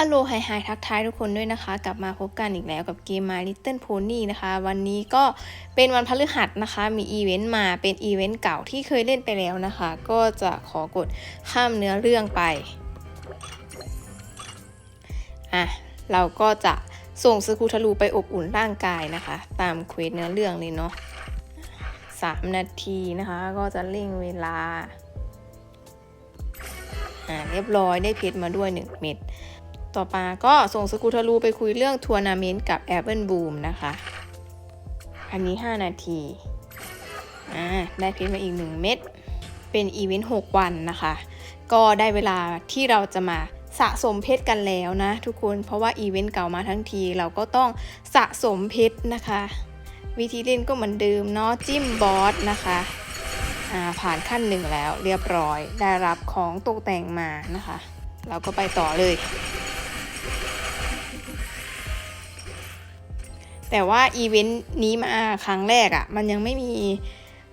อโลไฮไฮทักทายทุกคนด้วยนะคะ กลับมาพบกันอีกแล้วกับเกม My Little Pony นะคะ วันนี้ก็เป็นวันพฤหัสนะคะ มีอีเวนต์มาเป็นอีเวนต์เก่าที่เคยเล่นไปแล้วนะคะ ก็จะขอกดข้ามเนื้อเรื่องไปอะเราก็จะส่งสกูทารูไปอบอุ่นร่างกายนะคะ ตามเควสเนื้อเรื่องเลยเนาะสามนาทีนะคะ ก็จะเร่งเวลาอ่าเรียบร้อยได้เพชรมาด้วย 1 เม็ด ต่อมาก็ส่งสกูทารูไปคุยเรื่องทัวร์นาเมนต์กับแอปเปิลบูมนะคะ อันนี้ 5 นาทีอ่าได้เพชรมาอีก 1 เม็ด เป็นอีเวนต์6วันนะคะ ก็ได้เวลาที่เราจะมาสะสมเพชรกันแล้วนะทุกคน เพราะว่าอีเวนต์เก่ามาทั้งทีเราก็ต้องสะสมเพชรนะคะ วิธีเล่นก็เหมือนเดิมเนาะจิ้มบอสนะคะผ่านขั้นหนึ่งแล้วเรียบร้อยได้รับของตกแต่งมานะคะ เราก็ไปต่อเลย แต่ว่าอีเวนต์นี้มาครั้งแรกอะ่ะ มันยังไม่มี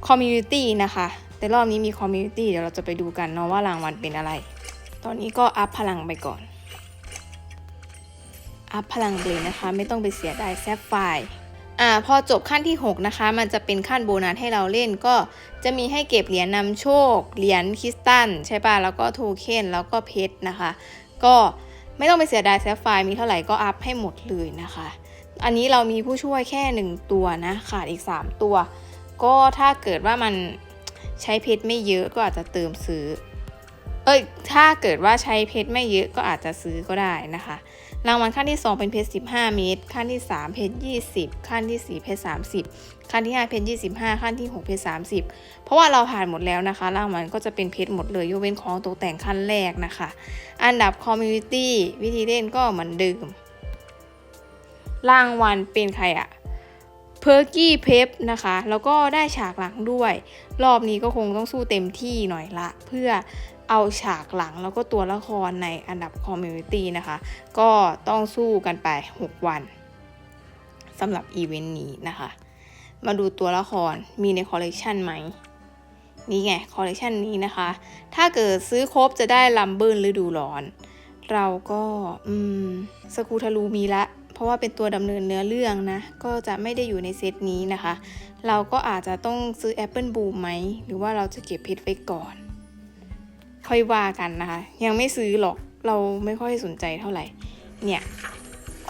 คอมมูนิตี้นะคะ แต่รอบนี้มีคอมมูนิตี้เดี๋ยวเราจะไปดูกันเนาะว่ารางวัลเป็นอะไร ตอนนี้ก็อัพพลังไปก่อน อัพพลังเลยนะคะ ไม่ต้องไปเสียดายแซฟไฟล์อ่าพอจบขั้นที่ 6 นะคะ มันจะเป็นขั้นโบนัสให้เราเล่นก็จะมีให้เก็บเหรียญนำโชค เหรียญคริสตัลใช่ป่ะ แล้วก็โทเค็นแล้วก็เพชรนะคะ ก็ไม่ต้องไปเสียดายแซฟไฟมีเท่าไหร่ก็อัพให้หมดเลยนะคะ อันนี้เรามีผู้ช่วยแค่ 1 ตัวนะ ขาดอีก 3 ตัว ก็ถ้าเกิดว่ามันใช้เพชรไม่เยอะก็อาจจะเติมซื้อ เอ้ย ถ้าเกิดว่าใช้เพชรไม่เยอะก็อาจจะซื้อก็ได้นะคะ รางวัลขั้นที่ 2 เป็นเพชร15 เมตร ขั้นที่ 3 เพชร20 ขั้นที่ 4 เพชร30 ขั้นที่ 5 เพชร25 ขั้นที่ 6 เพชร30 เพราะว่าเราผ่านหมดแล้วนะคะ รางวัลก็จะเป็นเพชรหมดเลยยกเว้นของตกแต่งขั้นแรกนะคะ อันดับคอมมูนิตี้วิธีเล่นก็เหมือนเดิม รางวัลเป็นใครอะเพอร์กี้เพปนะคะ แล้วก็ได้ฉากหลังด้วย รอบนี้ก็คงต้องสู้เต็มที่หน่อยละ เพื่อเอาฉากหลังแล้วก็ตัวละครในอันดับคอมมูนิตี้นะคะ ก็ต้องสู้กันไป 6 วันสำหรับอีเวนต์นี้นะคะ มาดูตัวละครมีในคอลเลกชันไหม นี่ไงคอลเลกชันนี้นะคะ ถ้าเกิดซื้อครบจะได้ลัมเบิลฤดูร้อน เราก็ อืม สกูทารูมีละ เพราะว่าเป็นตัวดำเนินเนื้อเรื่องนะ ก็จะไม่ได้อยู่ในเซตนี้นะคะ เราก็อาจจะต้องซื้อแอปเปิลบูไหม หรือว่าเราจะเก็บเพชรไว้ก่อน ค่อยว่ากันนะคะ ยังไม่ซื้อหรอกเราไม่ค่อยสนใจเท่าไหร่ เนี่ย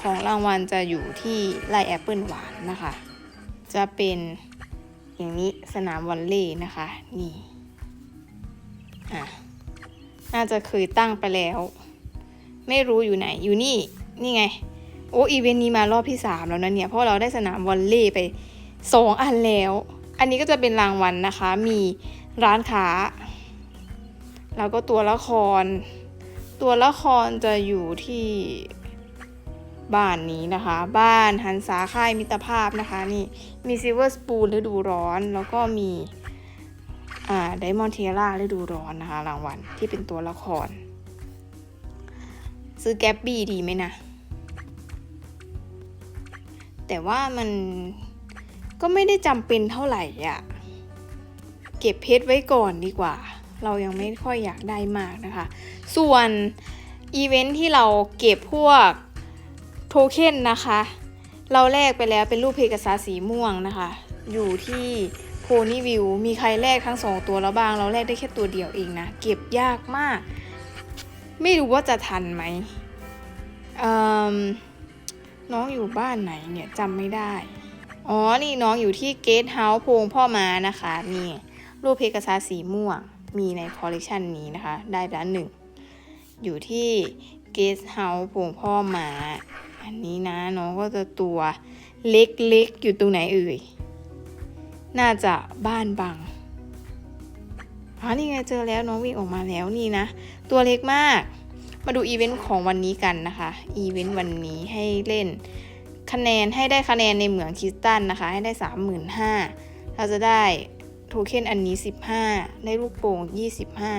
ของรางวัลจะอยู่ที่ไล่แอปเปิลหวานนะคะ จะเป็นอย่างนี้สนามวอลเลย์นะคะ นี่อะน่าจะเคยตั้งไปแล้ว ไม่รู้อยู่ไหนอยู่นี่ นี่ไง โอ้อีเวนต์นี้มารอบที่ 3 แล้วนะเนี่ย เพราะเราได้สนามวอลเลย์ไป 2 อันแล้ว อันนี้ก็จะเป็นรางวัลนะคะ มีร้านค้า แล้วก็ตัวละคร ตัวละครจะอยู่ที่บ้านนี้นะคะ บ้านหันษาค่ายมิตรภาพนะคะนี่มีซิลเวอร์สปูนฤดูร้อน แล้วก็มีอ่าไดมอนเทล่าฤดูร้อนนะคะ รางวัลที่เป็นตัวละคร ซื้อแกปบี้ดีไหมนะ แต่ว่ามันก็ไม่ได้จำเป็นเท่าไหร่อะเก็บเพชรไว้ก่อนดีกว่า เรายังไม่ค่อยอยากได้มากนะคะ ส่วนอีเวนท์ที่เราเก็บพวกโทเค็นนะคะ เราแลกไปแล้วเป็นรูปเพกาซาสีม่วงนะคะ อยู่ที่โพนี่วิวมีใครแลกทั้งสองตัวแล้วบ้าง เราแลกได้แค่ตัวเดียวเองนะ เก็บยากมาก ไม่รู้ว่าจะทันไหมอิ่ม น้องอยู่บ้านไหนเนี่ยจำไม่ได้ อ๋อ นี่น้องอยู่ที่เกสเฮาส์พงพ่อมานะคะนี่รูปเพกาซาสีม่วง มีในคอลเลกชันนี้นะคะ ได้ละหนึ่ง อยู่ที่เกสเฮาส์พงพ่อมาอันนี้นะน้องก็จะตัวเล็กๆ อยู่ตรงไหนเอ่ย น่าจะบ้านบังอ๋อนี่ไงเจอแล้วน้องวิ่งออกมาแล้วนี่นะ ตัวเล็กมาก มาดูอีเวนต์ของวันนี้กันนะคะ อีเวนต์วันนี้ให้เล่นคะแนนให้ได้คะแนนในเหมืองคิสตัลนะคะ ให้ได้ 35,000 เราจะได้โทเค็นอันนี้ 15 ได้ลูกโป่ง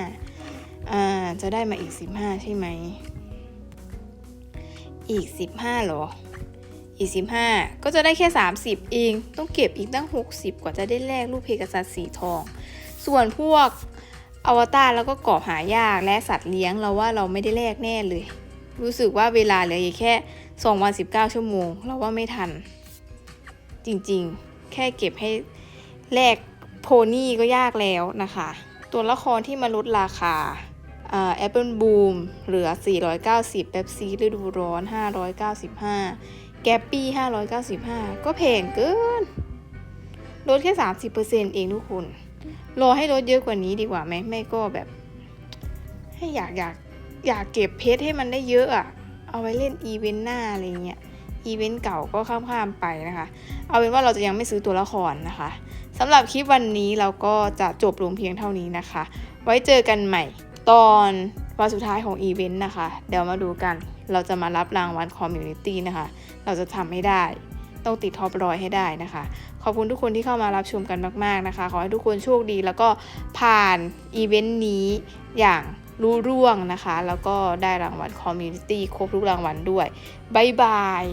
25 อ่า จะได้มาอีก 15 ใช่ไหม อีก 15หรอ อีก 15 ก็จะได้แค่ 30 เอง ต้องเก็บอีกตั้ง 60 กว่าจะได้แลกรูปเพกาซัสสีทอง ส่วนพวก อวตารแล้วก็กรอบหายากและสัตว์เลี้ยงเราว่าเราไม่ได้แลกแน่เลย รู้สึกว่าเวลาเหลืออีกแค่2วัน19 ชั่วโมง เราว่าไม่ทัน จริงๆ แค่เก็บให้แลกโพนี่ก็ยากแล้วนะคะ ตัวละครที่มาลดราคาแอปเปิลบูมเหลือ 490เป๊ปซี่ฤดูร้อน 595 แกปปี้ 595 ก็แพงเกิน ลดแค่ 30%เองทุกคน รอให้ลดเยอะกว่านี้ดีกว่าไหมไม่ก็แบบ ให้อยากอยากอยากเก็บเพชรให้มันได้เยอะอะเอาไว้เล่นอีเวนต์หน้าอะไรเงี้ยอีเวนต์เก่าก็ข้ามๆไปนะคะ เอาเป็นว่าเราจะยังไม่ซื้อตัวละครนะคะสำหรับคลิปวันนี้เราก็จะจบลงเพียงเท่านี้นะคะ ไว้เจอกันใหม่ตอนวันสุดท้ายของอีเวนต์นะคะ เดี๋ยวมาดูกัน เราจะมารับรางวัลคอมมูนิตี้นะคะ เราจะทำให้ได้ ต้องติดท็อปร้อยให้ได้นะคะ ขอบคุณทุกคนที่เข้ามารับชมกันมากๆนะคะ ขอให้ทุกคนโชคดี แล้วก็ผ่านอีเวนต์นี้อย่างรู้ร่วงนะคะ แล้วก็ได้รางวัลคอมมูนิตี้ครบทุกรางวัลด้วย บ๊ายบาย